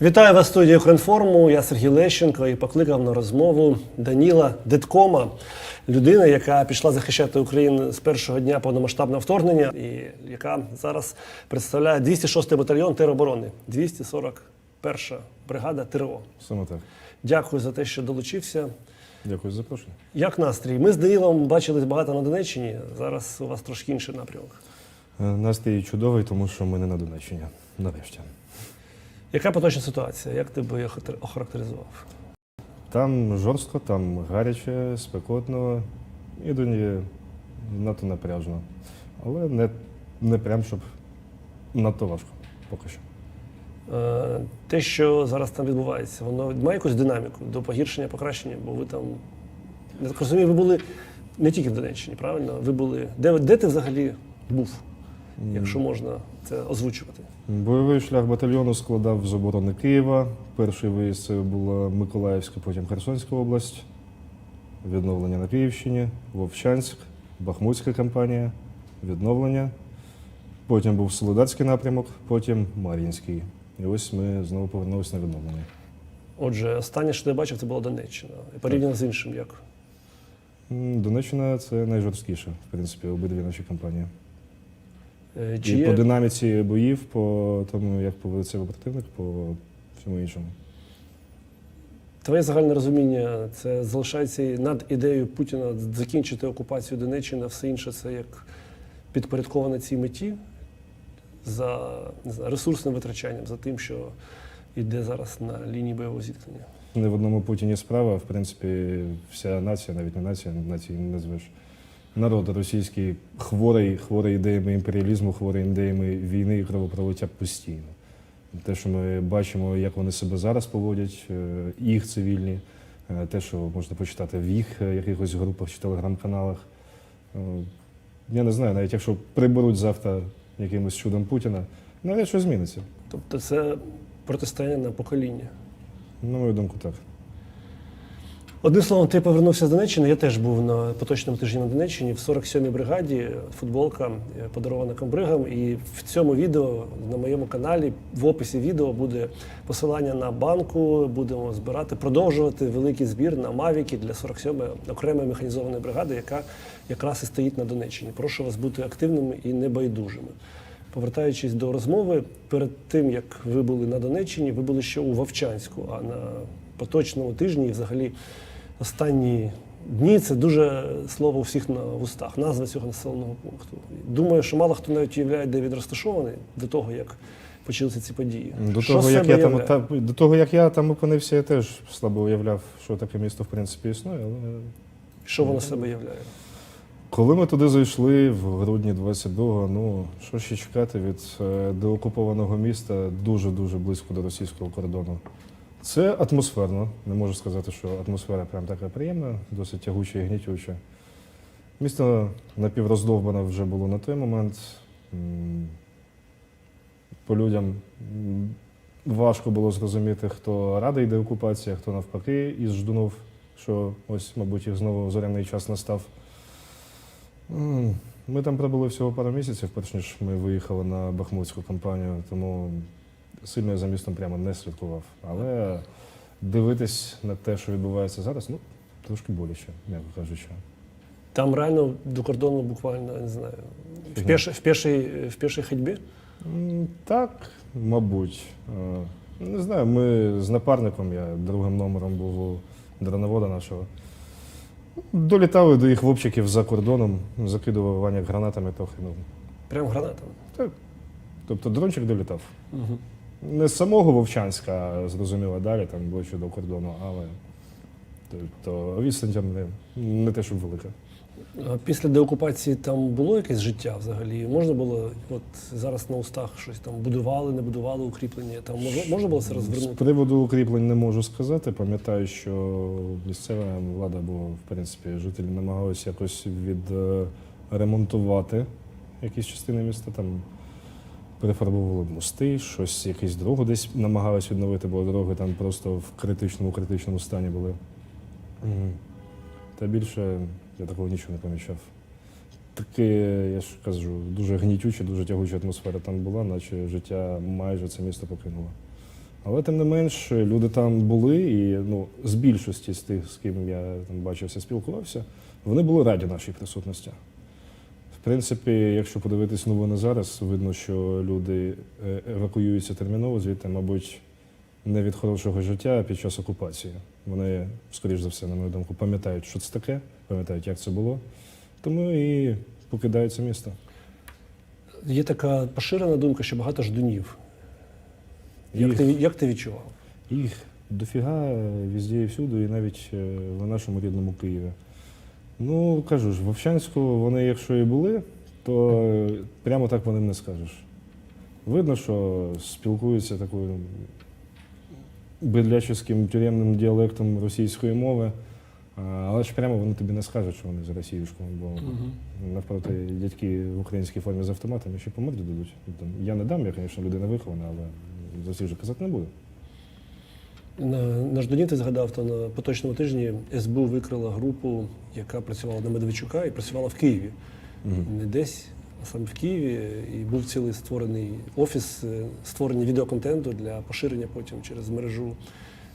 Вітаю вас в студії Укрінформу. Я Сергій Лещенко і покликав на розмову Даніла Деткома, людина, яка пішла захищати Україну з першого дня повномасштабного вторгнення, і яка зараз представляє 206-й батальйон тероборони, 241 бригада ТРО. Саме так. Дякую за те, що долучився. Дякую за запрошення. Як настрій? Ми з Данілом бачились багато на Донеччині. Зараз у вас трошки інший напрямок. Е, Настрій чудовий, тому що ми не на Донеччині. Нарешті. Яка поточна ситуація? Як ти би її охарактеризував? Там жорстко, там гаряче, спекотно, іноді надто напряжно. Але не, не прям, щоб надто важко поки що. Е, Те, що зараз там відбувається, воно має якусь динаміку до погіршення, покращення, бо ви там. Я так розумію, ви були не тільки в Донеччині, правильно? Ви були. Де, де ти взагалі був, якщо можна це озвучувати? Бойовий шлях батальйону складав з оборони Києва. Перший виїзд це була Миколаївська, потім Херсонська область, відновлення на Київщині, Вовчанськ, Бахмутська кампанія, відновлення. Потім був Солидарський напрямок, потім Мар'їнський. І ось ми знову повернулися на відновлення. Отже, останнє, що я бачив, це була Донеччина. І порівняно з іншим, як. Донеччина це найжорсткіше, в принципі, обидві наші кампанії. Е, Чи І по динаміці боїв, по тому, як себе противник, по всьому іншому. твоє загальне розуміння це залишається над ідеєю Путіна закінчити окупацію Донеччини, а все інше це як підпорядковане цій меті за не знаю, ресурсним витрачанням, за тим, що йде зараз на лінії бойового зіткнення. Не в одному Путіні справа, в принципі, вся нація, навіть не нація, нації не назвеш. Народ російський хворий, хворий ідеями імперіалізму, хворий ідеями війни і кровопролиття постійно. Те, що ми бачимо, як вони себе зараз поводять, е, їх цивільні, е, те, що можна почитати в їх е, якихось групах чи телеграм-каналах. Я не знаю, навіть якщо приберуть завтра якимось чудом Путіна, навряд що зміниться. Тобто це протистояння на покоління. На мою думку, так. Одним словом, ти повернувся з Донеччини. Я теж був на поточному тижні на Донеччині в 47-й бригаді. Футболка е, подарована комбригам. І в цьому відео на моєму каналі в описі відео буде посилання на банку. Будемо збирати, продовжувати великий збір на Мавіки для 47-ї окремої механізованої бригади, яка якраз і стоїть на Донеччині. Прошу вас бути активними і небайдужими. Повертаючись до розмови, перед тим як ви були на Донеччині, ви були ще у Вовчанську, а на поточному тижні, взагалі останні дні це дуже слово у всіх на вустах, назва цього населеного пункту. Думаю, що мало хто навіть уявляє, де він розташований до того, як почалися ці події. До Що того, як я там, та, до того, як я там опинився, я теж слабо уявляв, що таке місто в принципі існує. Але Що воно себе являє? коли ми туди зайшли в грудні 22-го, ну що ще чекати від е, деокупованого міста дуже-дуже близько до російського кордону. Це атмосферно. Не можу сказати, що атмосфера прям така приємна, досить тягуча і гнітюча. Місто напівроздовбане вже було на той момент. По людям важко було зрозуміти, хто радий деокупації, а хто навпаки, із ждунов, що ось, мабуть, їх знову зоряний час настав. Ми там пробули всього пару місяців, перш ніж ми виїхали на Бахмутську кампанію, тому сильно я за містом прямо не слідкував. Але дивитись на те, що відбувається зараз, ну, трошки боляче, м'яко кажучи. Там реально до кордону буквально не знаю. В, пеш, в, пешій, в пешій ходьбі? Так, мабуть. Е, Не знаю, ми з напарником, я другим номером був у дроновода нашого. Долітали до їх вовчиків за кордоном, закидував Ваня гранатами трохи. Ну, Прям гранатами. так. Тобто дрончик долітав. Угу. Не з самого Вовчанська, зрозуміло далі, там ближче до кордону, але тобто, відстань там не, не те, щоб велика. А Після деокупації там було якесь життя взагалі? Можна було, от зараз на устах щось там будували, не будували укріплення? Там можна, можна було це З приводу укріплень не можу сказати. Пам'ятаю, що місцева влада, бо в принципі жителі намагалися якось відремонтувати якісь частини міста. Там перефарбовували мости, щось, якусь дорогу десь намагались відновити, бо дороги там просто в критичному критичному стані були. Та більше я такого нічого не помічав. таке, я ж кажу, дуже гнітюча, дуже тягуча атмосфера там була, наче життя майже це місто покинуло. Але тим не менш, люди там були, і ну, з більшості з тих, з ким я там бачився, спілкувався, вони були раді нашій присутності. В принципі, якщо подивитись новини зараз, видно, що люди е, евакуюються терміново звідти, мабуть, не від хорошого життя, а під час окупації. Вони, скоріш за все, на мою думку, пам'ятають, що це таке, пам'ятають, як це було. Тому і покидають це місто. Є така поширена думка, що багато ждунів. Як Їх, ти, як ти відчував? їх дофіга везде і всюди, і навіть е, в нашому рідному Києві. Ну, кажу ж, в Овчанську вони, якщо і були, то е, прямо так вони не скажеш. Видно, що спілкуються такою бедляческим тюремним діалектом російської мови, але ж прямо вони тобі не скажуть, що вони з росіюшкою, бо навпроти дядьки в українській формі з автоматами ще по морді дадуть. Я не дам, я, звісно, людина вихована, але за всіх же казати не буду. На, на ждуні ти згадав, то на поточному тижні СБУ викрила групу, яка працювала на Медведчука і працювала в Києві. Не десь, а саме в Києві. І був цілий створений офіс е, створення відеоконтенту для поширення потім через мережу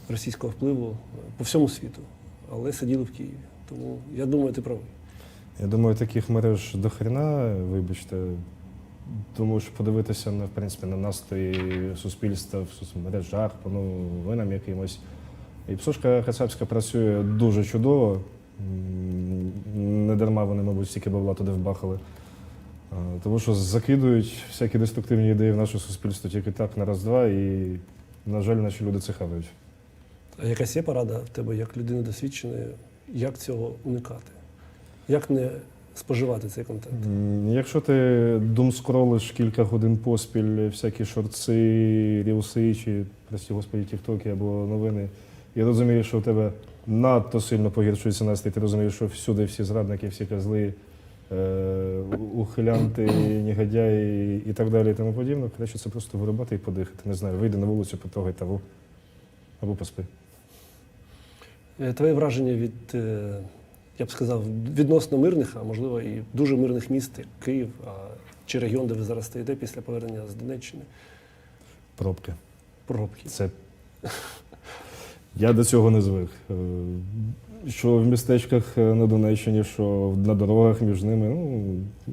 російського впливу е, по всьому світу. Але сиділи в Києві. Тому я думаю, ти правий. Я думаю, таких мереж до хрена, вибачте. Тому що подивитися на, в принципі, на настрої суспільства в соцмережах, по новинам якимось. І Псушка Кацапська працює дуже чудово. Не дарма вони, мабуть, стільки бабла туди вбахали. Тому що закидують всякі деструктивні ідеї в наше суспільство тільки так на раз-два, і, на жаль, наші люди це хавають. А якась є порада в тебе як людини досвідченої, як цього уникати? Як не споживати цей контент? Якщо ти думскролиш кілька годин поспіль всякі шорти, рілси чи, прості господі, тіктоки або новини, і розумієш, що у тебе надто сильно погіршується настрій, ти розумієш, що всюди всі зрадники, всі козли, е, ухилянти, негодяї і так далі і тому подібне, краще це просто вирубати і подихати. Не знаю, вийди на вулицю, потрогай таву або поспи. Е, Твоє враження від, е, я б сказав, відносно мирних, а можливо і дуже мирних міст, як Київ а, чи регіон, де ви зараз стоїте після повернення з Донеччини, Пробки. пробки. Це я до цього не звик. Е, Що в містечках е, на Донеччині, що на дорогах між ними, ну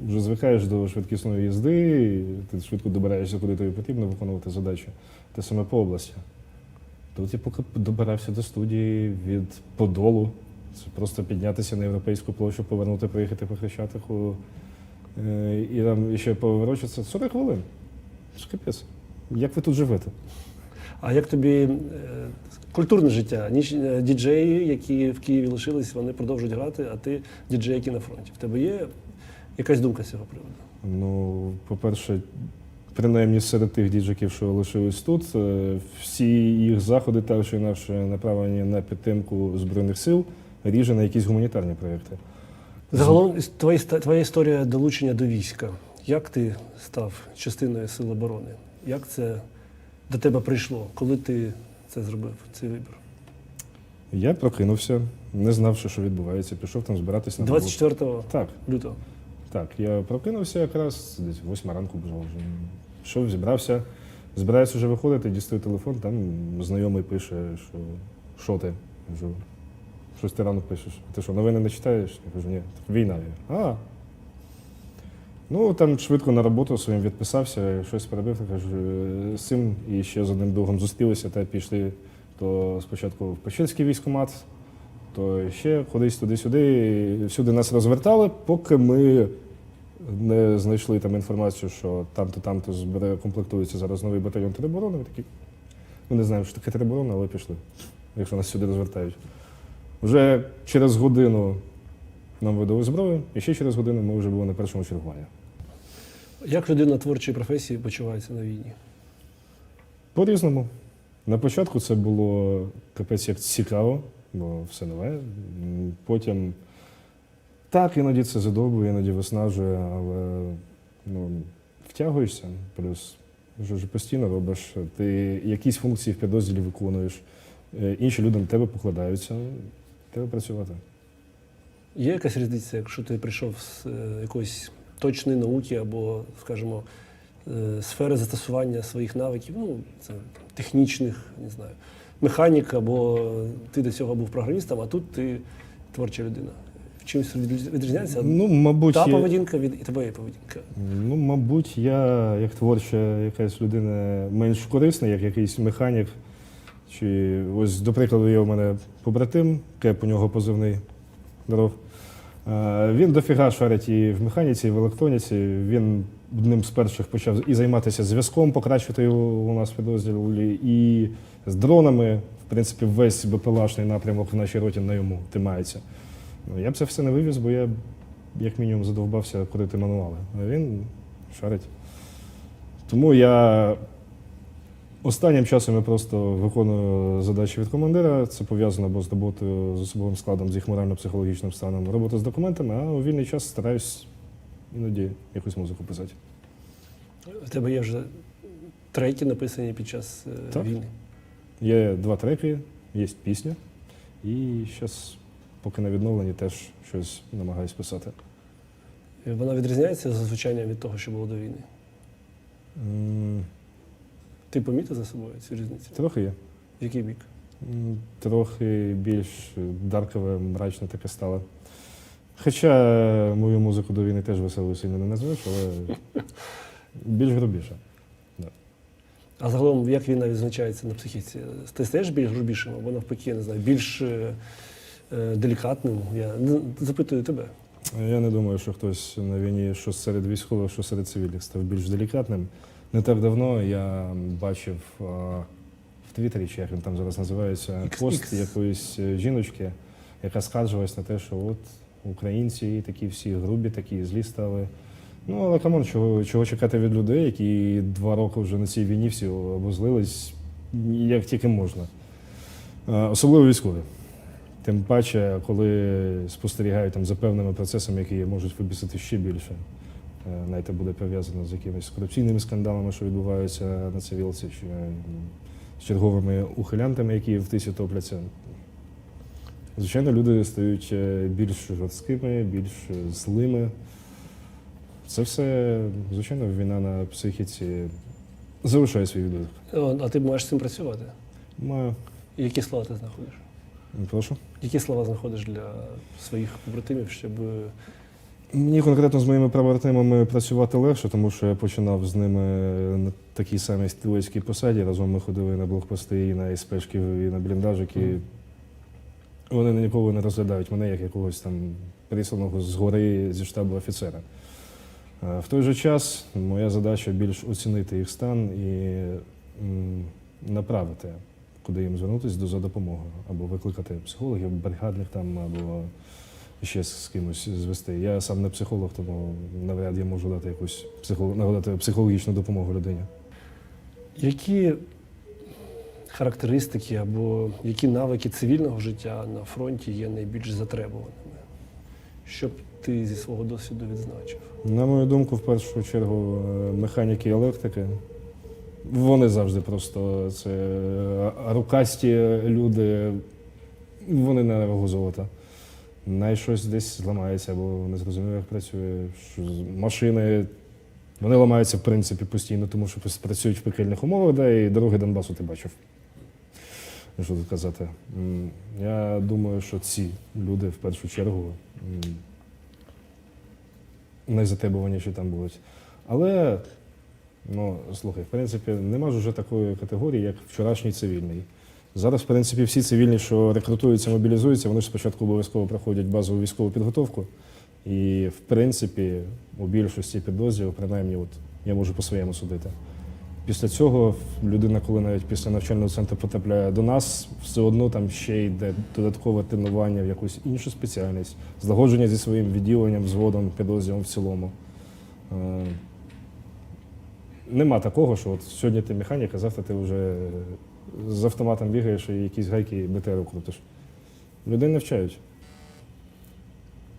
вже звикаєш до швидкісної їзди, ти швидко добираєшся, куди тобі потрібно виконувати задачі. Те саме по області. Тут я поки добирався до студії від Подолу. Це просто піднятися на європейську площу, повернути, проїхати по Хрещатику. е, І там ще поворочитися 40 хвилин. Це капець. Як ви тут живете? А як тобі е, культурне життя? Е, діджеї, які в Києві лишились, вони продовжують грати, а ти діджей, який на фронті. В тебе є якась думка з цього приводу? Ну, по-перше, принаймні серед тих діджаків, що лишились тут, всі їх заходи так чи інакше направлені на підтримку Збройних сил, ріже на якісь гуманітарні проєкти. Загалом твоя, твоя історія долучення до війська. Як ти став частиною Сил оборони? Як це до тебе прийшло? Коли ти це зробив, цей вибір? Я прокинувся, не знавши, що відбувається, пішов там збиратись на 24 Так, лютого. так. Я прокинувся якраз десь восьма ранку було вже. Пішов, зібрався, збираюся вже виходити, дістаю телефон, там знайомий пише, що що ти? Я щось ти рано пишеш. Ти що, новини не читаєш? Я кажу, ні, війна є. А. Ну, там швидко на роботу своїм відписався, щось перебив, так кажу, «Е, з цим і ще з одним другом зустрілися та пішли то спочатку в Печерський військкомат, то ще кудись туди-сюди. І Всюди нас розвертали, поки ми не знайшли там інформацію, що там-то, там-то збере, комплектується зараз новий батальйон тероборони. Ми такі, ми не знаємо, що таке тероборона, але пішли, якщо нас сюди розвертають. Вже через годину нам видали зброю, і ще через годину ми вже були на першому чергуванні. Як людина творчої професії почувається на війні? По-різному. На початку це було капець як цікаво, бо все нове. Потім так, іноді це задовбує, іноді виснажує, але ну, втягуєшся, плюс вже постійно робиш. Ти якісь функції в підрозділі виконуєш, е, інші люди на тебе покладаються, треба працювати. Є якась різниця, якщо ти прийшов з е, якоїсь точної науки або, скажімо, е, сфери застосування своїх навиків, ну, це технічних, не знаю, механік, або ти до цього був програмістом, а тут ти творча людина. Чимось відрізняється Ну, мабуть, та поведінка від і твоєї поведінка. Ну, мабуть, я як творча якась людина менш корисна, як якийсь механік. Чи ось, до прикладу, є у мене побратим, Кеп, у нього позивний здоров. Е, Він дофіга шарить і в механіці, і в електроніці. Він одним з перших почав і займатися зв'язком, покращити його у нас в підрозділі, і з дронами. В принципі, весь БПЛАшний напрямок в нашій роті на йому тримається. Ну, Я б це все не вивіз, бо я як мінімум задовбався курити мануали. А він шарить. Тому я останнім часом я просто виконую задачі від командира. Це пов'язано або з роботою з особовим складом, з їх морально-психологічним станом, робота з документами, а у вільний час стараюсь іноді якусь музику писати. У тебе є вже треки, написані під час е, Так. війни. Є два треки, є пісня, і зараз, поки на відновленні, теж щось намагаюсь писати. Вона відрізняється за звучанням від того, що було до війни. Ти помітив за собою цю різницю? Трохи є. В який бік? Трохи більш даркове, мрачне таке стало. Хоча е, мою музику до війни теж веселою сильно не назвеш, але більш грубіше. А загалом, як війна відзначається на психіці? Ти стаєш більш грубішим або навпаки, я не знаю, більш е, е, делікатним? Я запитую тебе. Я не думаю, що хтось на війні, що серед військових, що серед цивільних, став більш делікатним. Не так давно я бачив а, в Твіттері, чи як він там зараз називається, X- пост якоїсь е, жіночки, яка скаржилась на те, що от українці такі всі грубі, такі злі стали. Ну, але камон, чого, чого чекати від людей, які два роки вже на цій війні всі обозлились, як тільки можна. Особливо військові. Тим паче, коли спостерігають там за певними процесами, які можуть вибісити ще більше. Е, Навіть це буде пов'язано з якимись корупційними скандалами, що відбуваються на цивілці, чи з черговими ухилянтами, які в тисі топляться. Звичайно, люди стають е, більш жорсткими, більш е, злими. Це все, звичайно, війна на психіці залишає свій відбиток. А ти маєш з цим працювати? Маю. Які слова ти знаходиш? Прошу. Які слова знаходиш для своїх побратимів, щоб е, Мені конкретно з моїми побратимами працювати легше, тому що я починав з ними на такій самій стрілецькій посаді. Разом ми ходили на блокпости і на СПшки, і на бліндажики. Вони ніколи не розглядають мене як якогось там присланого згори зі штабу офіцера. А В той же час моя задача більш оцінити їх стан і м, направити, куди їм звернутися за допомогою, або викликати психологів, бригадних там, або ще з кимось звести. Я сам не психолог, тому навряд я можу дати якусь психо... психологічну допомогу людині. які характеристики або які навики цивільного життя на фронті є найбільш затребуваними? Щоб ти зі свого досвіду відзначив? На мою думку, в першу чергу, е, механіки і електрики. Вони завжди просто це е, рукасті люди, вони вагу золота. Най щось десь зламається, або не зрозуміло, як працює. Що машини вони ламаються в принципі постійно, тому що працюють в пекельних умовах, да, і дороги Донбасу ти бачив. Що тут казати? Я думаю, що ці люди в першу чергу м, найзатребуваніші там будуть. Але, ну, слухай, в принципі, нема ж уже такої категорії, як вчорашній цивільний. Зараз, в принципі, всі цивільні, що рекрутуються, мобілізуються, вони ж спочатку обов'язково проходять базову військову підготовку. І, в принципі, у більшості підрозділів, принаймні, от я можу по своєму судити. Після цього людина, коли навіть після навчального центру потрапляє до нас, все одно там ще йде додаткове тренування в якусь іншу спеціальність, злагодження зі своїм відділенням, взводом, підрозділом в цілому. Е, Нема такого, що от сьогодні ти механік, а завтра ти вже з автоматом бігаєш і якісь гайки БТР крутиш. Людей навчають.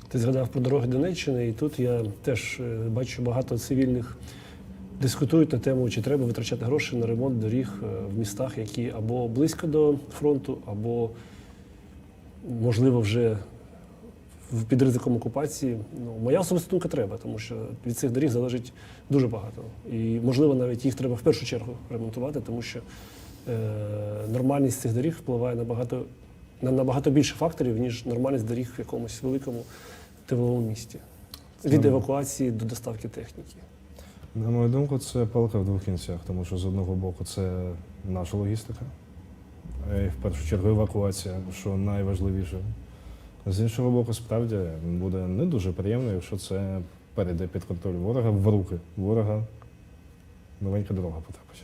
Ти згадав про дороги Донеччини, і тут я теж е, бачу багато цивільних дискутують на тему, чи треба витрачати гроші на ремонт доріг е, в містах, які або близько до фронту, або, можливо, вже під ризиком окупації. Ну, моя особиста думка треба, тому що від цих доріг залежить дуже багато. І, можливо, навіть їх треба в першу чергу ремонтувати, тому що нормальність цих доріг впливає на багато, на набагато більше факторів, ніж нормальність доріг в якомусь великому тиловому місті. Від евакуації до доставки техніки. На мою думку, це палка в двох кінцях, тому що з одного боку це наша логістика, і в першу чергу евакуація, що найважливіше. З іншого боку, справді буде не дуже приємно, якщо це перейде під контроль ворога в руки ворога. Новенька дорога потрапить.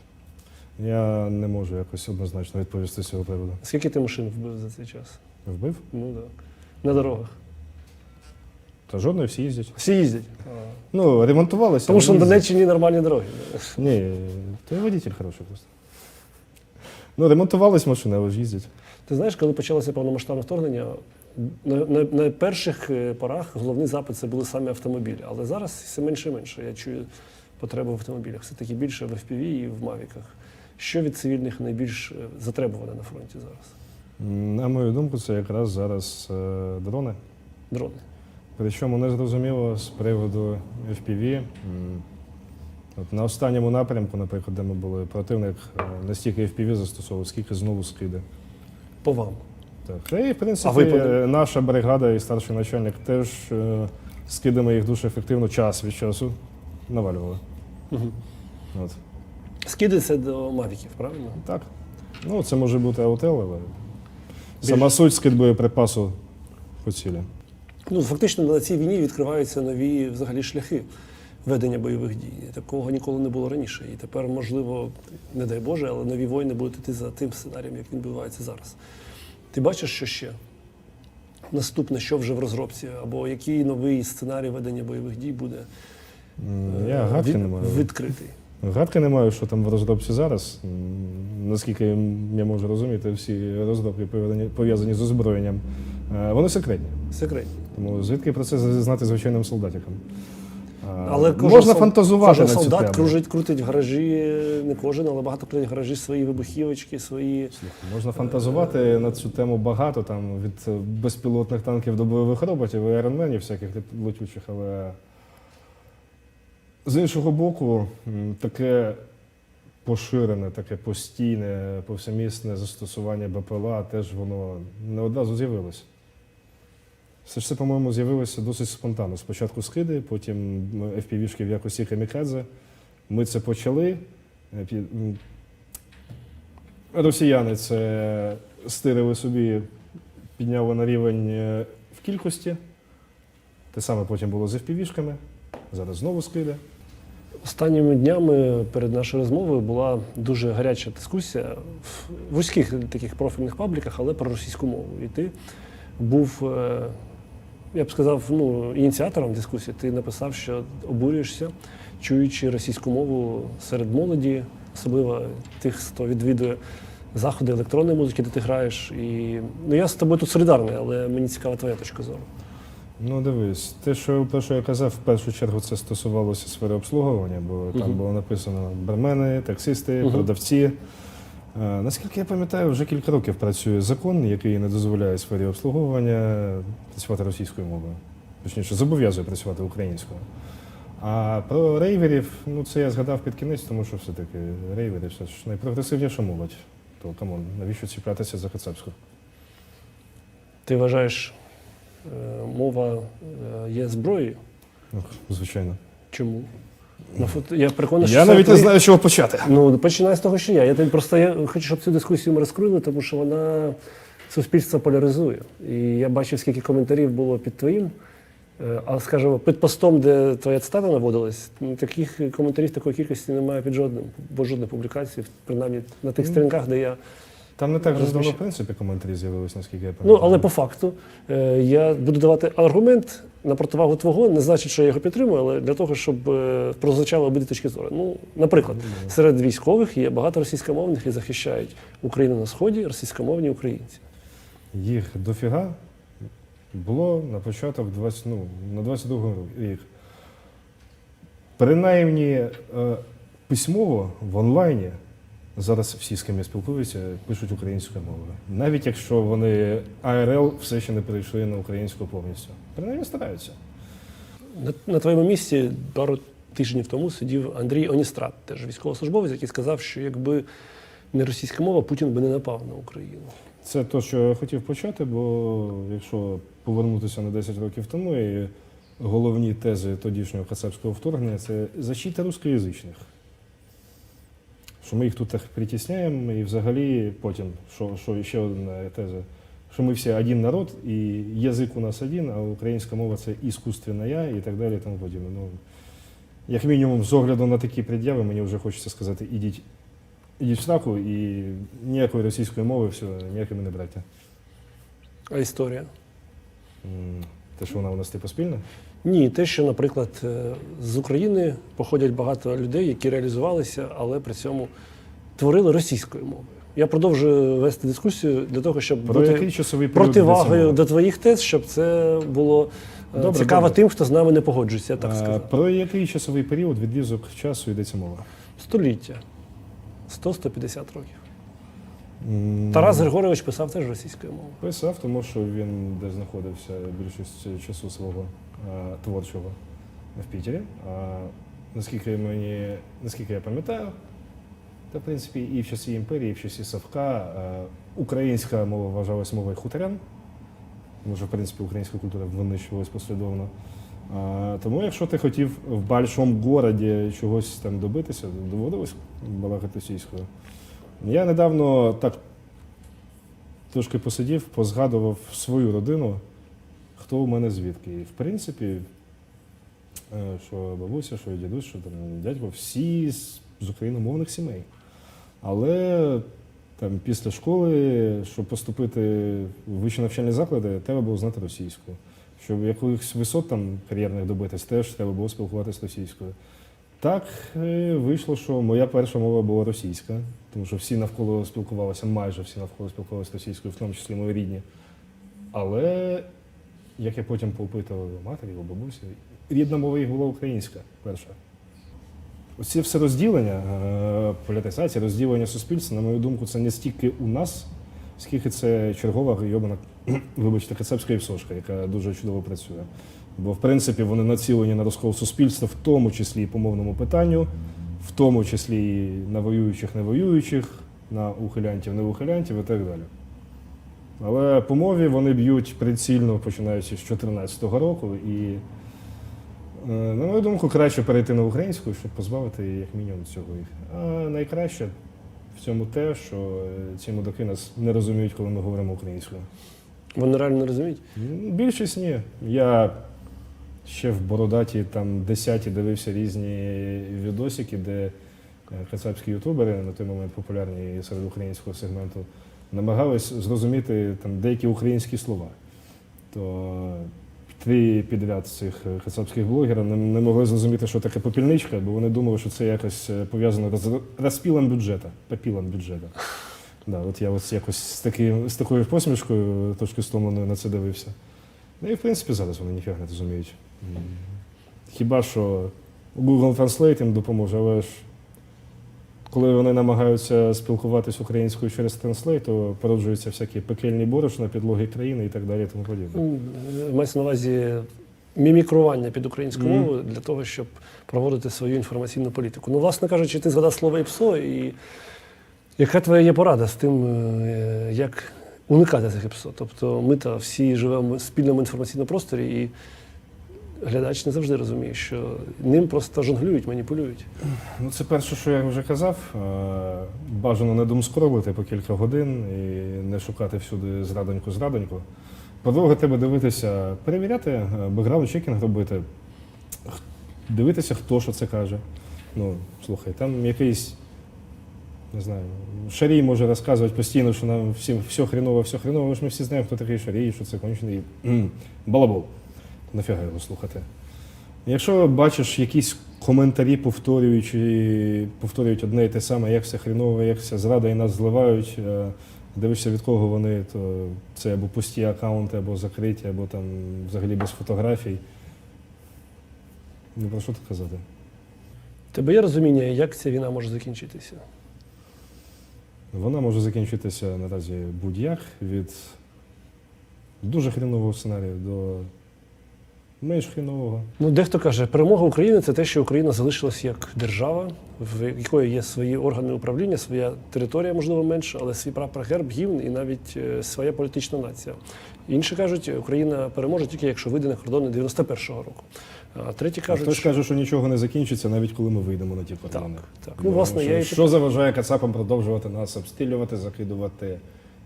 Я не можу якось однозначно відповісти з цього приводу. Скільки ти машин вбив за цей час? Вбив? Ну так. На дорогах. Та жодної всі їздять. Всі їздять. Ну, ремонтувалися. Тому що на. Донеччині нормальні дороги. Ні, то водитель хороший просто. Ну, ремонтувались машини, але ж їздять. Ти знаєш, коли почалося повномасштабне вторгнення, на, на, на перших е, порах головний запит це були саме автомобілі. Але зараз все менше і менше. Я чую потребу в автомобілях. Все таки більше в FPV і в Мавіках. Що від цивільних найбільш е, затребуване на фронті зараз? На мою думку, це якраз зараз е, дрони. Дрони. Причому не зрозуміло з приводу FPV. От на останньому напрямку, наприклад, де ми були, противник е, не стільки FPV застосовував, скільки знову скиди. По вам. Так. І, в принципі, А ви наша бригада і старший начальник теж скидами їх дуже ефективно час від часу навалювали. Угу. От. Скиди це до Мавіків, правильно? Так. Ну, це може бути аутел, але сама суть скид боєприпасу по цілі. Ну, фактично на цій війні відкриваються нові взагалі шляхи ведення бойових дій. Такого ніколи не було раніше. І тепер, можливо, не дай Боже, але нові воїни будуть йти за тим сценарієм, як він відбувається зараз. Ти бачиш, що ще? Наступне, що вже в розробці, або який новий сценарій ведення бойових дій буде е, Я гадки від- не маю. відкритий. Гадки не маю, що там в розробці зараз. Наскільки я можу розуміти, всі розробки пов'язані- з озброєнням. Е, Вони секретні. Секретні. Тому звідки про це знати звичайним солдатикам? Але кожен можна фантазувати кожен на цю солдат тему. кружить, крутить в гаражі, не кожен, але багато крутить в гаражі свої вибухівочки, свої. Можна фантазувати на цю тему багато, там від е, безпілотних танків до бойових роботів і айронменів всяких лет- летючих, але з іншого боку, таке поширене, таке постійне, повсемісне застосування БПЛА теж воно не одразу з'явилося. Все ж це, по-моєму, з'явилося досить спонтанно. Спочатку скиди, потім FPV-шки в якості камікадзе. Ми це почали. Е, Росіяни це стирили собі, підняли на рівень е, в кількості. Те саме потім було з FPV-шками, зараз знову скиди. Останніми днями перед нашою розмовою була дуже гаряча дискусія в вузьких таких профільних пабліках, але про російську мову. І ти був, е, я б сказав, ну, ініціатором дискусії. Ти написав, що обурюєшся, чуючи російську мову серед молоді, особливо тих, хто відвідує заходи електронної музики, де ти граєш. І ну, я з тобою тут солідарний, але мені цікава твоя точка зору. Ну, дивись, те, що, те, що я казав, в першу чергу це стосувалося сфери обслуговування, бо там було написано бармени, таксисти, Мгм. продавці. Е, Наскільки я пам'ятаю, вже кілька років працює закон, який не дозволяє сфері обслуговування працювати російською мовою. Точніше, зобов'язує працювати українською. А про рейверів, ну це я згадав під кінець, тому що все-таки рейвери все ж найпрогресивніша молодь. То камон, навіщо чіплятися за Кацапську? Ти вважаєш, мова е, є зброєю? Ну, звичайно. Чому? На фото... Я переконаний, що Я це навіть не знаю, з чого почати. Ну, починай з того, що я. Я тобі просто я хочу, щоб цю дискусію ми розкрили, тому що вона суспільство поляризує. І я бачив, скільки коментарів було під твоїм. е, А скажімо, під постом, де твоя цитата наводилась, ну, таких коментарів такої кількості немає під жодним, бо жодної публікації, принаймні на тих сторінках, де я. Там не так вже давно, в принципі, коментарі з'явились, наскільки я Ну, але по факту е, я буду давати аргумент на противагу твого, не значить, що я його підтримую, але для того, щоб е, прозвучало обидві точки зору. Ну, наприклад, серед військових є багато російськомовних, які захищають Україну на сході, російськомовні українці. Їх дофіга було на початок 20, ну, на 22 рік. Принаймні е, письмово в онлайні Зараз всі, з ким я спілкуюся, пишуть українською мовою. Навіть якщо вони АРЛ все ще не перейшли на українську повністю. Принаймні стараються. На, на твоєму місці пару тижнів тому сидів Андрій Оністрат, теж військовослужбовець, який сказав, що якби не російська мова, Путін би не напав на Україну. Це те, що я хотів почати, бо якщо повернутися на 10 років тому, і головні тези тодішнього кацапського вторгнення це защита рускоязичних. Що ми їх тут так притісняємо, і взагалі потім, що, що ще одна теза, що ми всі один народ, і язик у нас один, а українська мова це іскусственна я і так далі. І тому подібне. Ну, як мінімум, з огляду на такі пред'яви, мені вже хочеться сказати, ідіть, ідіть в сраку, і ніякої російської мови, все, ніякими не браття. А історія? Те, що вона у нас типу спільна? Ні, те, що, наприклад, е, з України походять багато людей, які реалізувалися, але при цьому творили російською мовою. Я продовжую вести дискусію для того, щоб Про бути часовий противагою до твоїх тез, щоб це було е, Добре, цікаво добре. тим, хто з нами не погоджується, я так сказав. Про який часовий період відрізок часу йдеться мова? Століття. 100-150 років. Тарас Григорович писав теж російською мовою. Писав, тому що він де знаходився більшість часу свого а, творчого в Пітері. А наскільки мені, наскільки я пам'ятаю, та в принципі і в часі імперії, і в часі Савка а, українська мова вважалась мовою хуторян. Тому що, в принципі, українська культура винищувалась послідовно. А, тому, якщо ти хотів в большому городі чогось там добитися, доводилось балакати російською. Я недавно так трошки посидів, позгадував свою родину, хто у мене звідки. І в принципі, е, що бабуся, що дідусь, що там дядько, всі з, україномовних сімей. Але там після школи, щоб поступити в вищі навчальні заклади, треба було знати російську. Щоб якихось висот там кар'єрних добитись, теж треба було спілкуватися російською. Так е, вийшло, що моя перша мова була російська, тому що всі навколо спілкувалися, майже всі навколо спілкувалися російською, в тому числі мої рідні. Але як я потім попитав у матері, у бабусі, рідна мова їх була українська перша. Оці все розділення, е, політизація, розділення суспільства, на мою думку, це не стільки у нас, скільки це чергова йобана, вибачте, кацапська іпсошка, яка дуже чудово працює. Бо, в принципі, вони націлені на розкол суспільства, в тому числі і по мовному питанню, в тому числі і на воюючих, не воюючих, на ухилянтів, не ухилянтів і так далі. Але по мові вони б'ють прицільно, починаючи з 2014 року. І, е, на мою думку, краще перейти на українську, щоб позбавити як мінімум цього їх. А найкраще в цьому те, що е, ці мудаки нас не розуміють, коли ми говоримо українською. Вони реально не розуміють. Більшість ні. Я ще в Бородаті там десяті дивився різні відосики, де е, кацапські ютубери на той момент популярні серед українського сегменту намагались зрозуміти там деякі українські слова. То три підряд цих е, кацапських блогерів не, не могли зрозуміти, що таке попільничка, бо вони думали, що це якось е, пов'язано з розпілом бюджету, попілом бюджету. Да, от я ось якось з, таким, з такою посмішкою, трошки стомленою на це дивився. Ну і в принципі зараз вони ніфіга не розуміють. Хіба що Google Translate їм допоможе, але ж коли вони намагаються спілкуватись українською через Translate, то породжуються всякі пекельні борошна, підлоги країни і так далі. і Тому подібне. Ну, Мається на увазі мімікрування під українську мову для того, щоб проводити свою інформаційну політику. Ну, власне кажучи, ти згадав слово ІПСО, і яка твоя є порада з тим, е, як уникати цих ІПСО? Тобто ми та всі живемо в спільному інформаційному просторі, і глядач не завжди розуміє, що ним просто жонглюють, маніпулюють. Ну, це перше, що я вже казав. Е, Бажано не думскролити по кілька годин і не шукати всюди зрадоньку зрадоньку. По-друге, треба дивитися, перевіряти, е, бекграунд чекінг робити, дивитися, хто що це каже. Ну, слухай, там якийсь, не знаю, Шарій може розказувати постійно, що нам всім все хреново, все хреново, але ж ми всі знаємо, хто такий Шарій, що це кончений балабол. Нафіга його слухати. Якщо бачиш якісь коментарі, повторюючи, повторюють одне і те саме, як все хріново, як все зрада і нас зливають, е, дивишся від кого вони, то це або пусті аккаунти, або закриті, або там взагалі без фотографій. Ну про що тут казати? Тебе є розуміння, як ця війна може закінчитися? Вона може закінчитися наразі будь-як від дуже хрінового сценарію до менш хрінового. Ну, дехто каже, перемога України це те, що Україна залишилась як держава, в якої є свої органи управління, своя територія, можливо, менша, але свій прапор, герб, гімн і навіть е, своя політична нація. Інші кажуть, Україна переможе тільки якщо вийде на кордони 91-го року. А треті А хтось що... каже, що нічого не закінчиться, навіть коли ми вийдемо на ті кордони. так. Ну, власне, що, я і що заважає Кацапам продовжувати нас обстрілювати, закидувати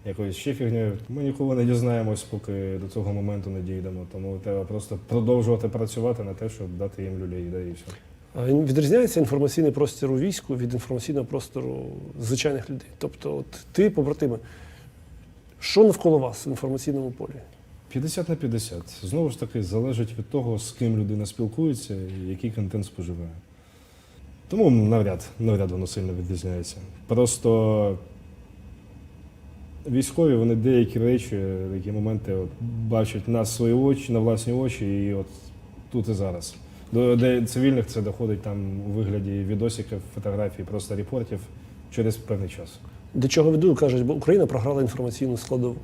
якоюсь ще фігнею. Ми ніколи не дізнаємось, поки до цього моменту не дійдемо. Тому треба просто продовжувати працювати на те, щоб дати їм люлей, да, і все. Відрізняється інформаційний простір у війську від інформаційного простору звичайних людей. Тобто, от ти, побратими, що навколо вас в інформаційному полі? 50 на 50. Знову ж таки, залежить від того, з ким людина спілкується і який контент споживає. Тому навряд, навряд воно сильно відрізняється. Просто військові вони деякі речі, які моменти от, бачать на свої очі, на власні очі, і от тут і зараз. До де цивільних це доходить там у вигляді відосиків, фотографій, просто репортів через певний час. До чого веду, кажуть, бо Україна програла інформаційну складову.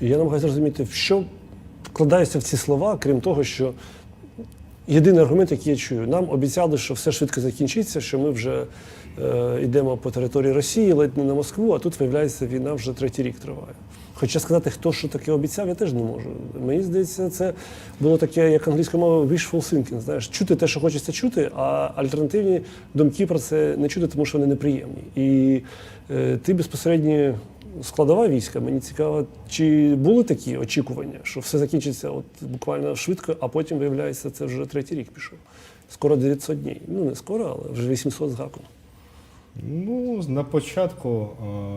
І я намагаюся зрозуміти, в що вкладаються в ці слова, крім того, що єдиний аргумент, який я чую, нам обіцяли, що все швидко закінчиться, що ми вже йдемо по території Росії, ледь не на Москву, а тут, виявляється, війна вже третій рік триває. Хоча сказати, хто що таке обіцяв, я теж не можу. Мені здається, це було таке, як англійською мовою, wishful thinking, знаєш, чути те, що хочеться чути, а альтернативні думки про це не чути, тому що вони неприємні. І е, ти безпосередньо складова війська. Мені цікаво, чи були такі очікування, що все закінчиться от буквально швидко, а потім виявляється, це вже третій рік пішов. Скоро 900 днів. Ну не скоро, але вже 800 з гаком. Ну, на початку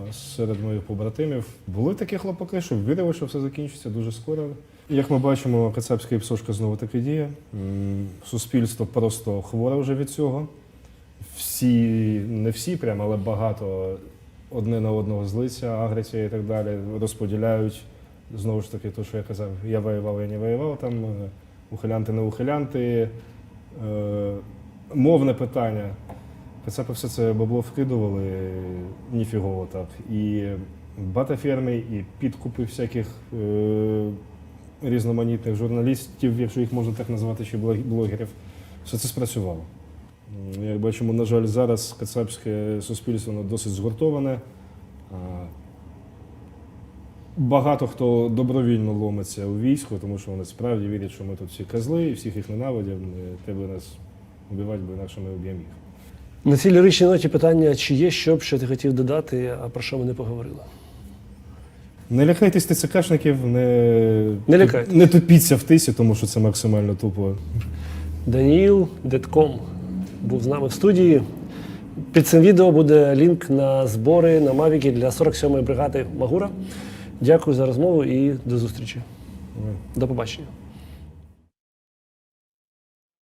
е, серед моїх побратимів були такі хлопаки, що вірили, що все закінчиться дуже скоро. Як ми бачимо, кацапська іпсошка знову таки діє. Суспільство просто хворе вже від цього. Всі, не всі, прямо, але багато одне на одного злиться, агресія і так далі, розподіляють. Знову ж таки, то, що я казав, я воював, я не воював, там е, ухилянти, не ухилянти, е, мовне питання. Кацапи все це бабло вкидували ніфігово так. І батаферми, і підкупи всяких е, різноманітних журналістів, якщо їх можна так назвати, чи блогерів. Все це спрацювало. Як бачимо, на жаль, зараз кацапське суспільство воно досить згуртоване. Багато хто добровільно ломиться у військо, тому що вони справді вірять, що ми тут всі козли, і всіх їх ненавидять, е, треба нас убивати, бо інакше ми вб'ємо їх. На цій ліричній ноті питання, чи є що б, що ти хотів додати, а про що ми не поговорили? Не лякайтесь ТЦКшників, не, Не лякайтесь. не тупіться в тисі, тому що це максимально тупо. Даніїл Детком був з нами в студії. Під цим відео буде лінк на збори на Мавіки для 47-ї бригади Магура. Дякую за розмову і до зустрічі. До побачення.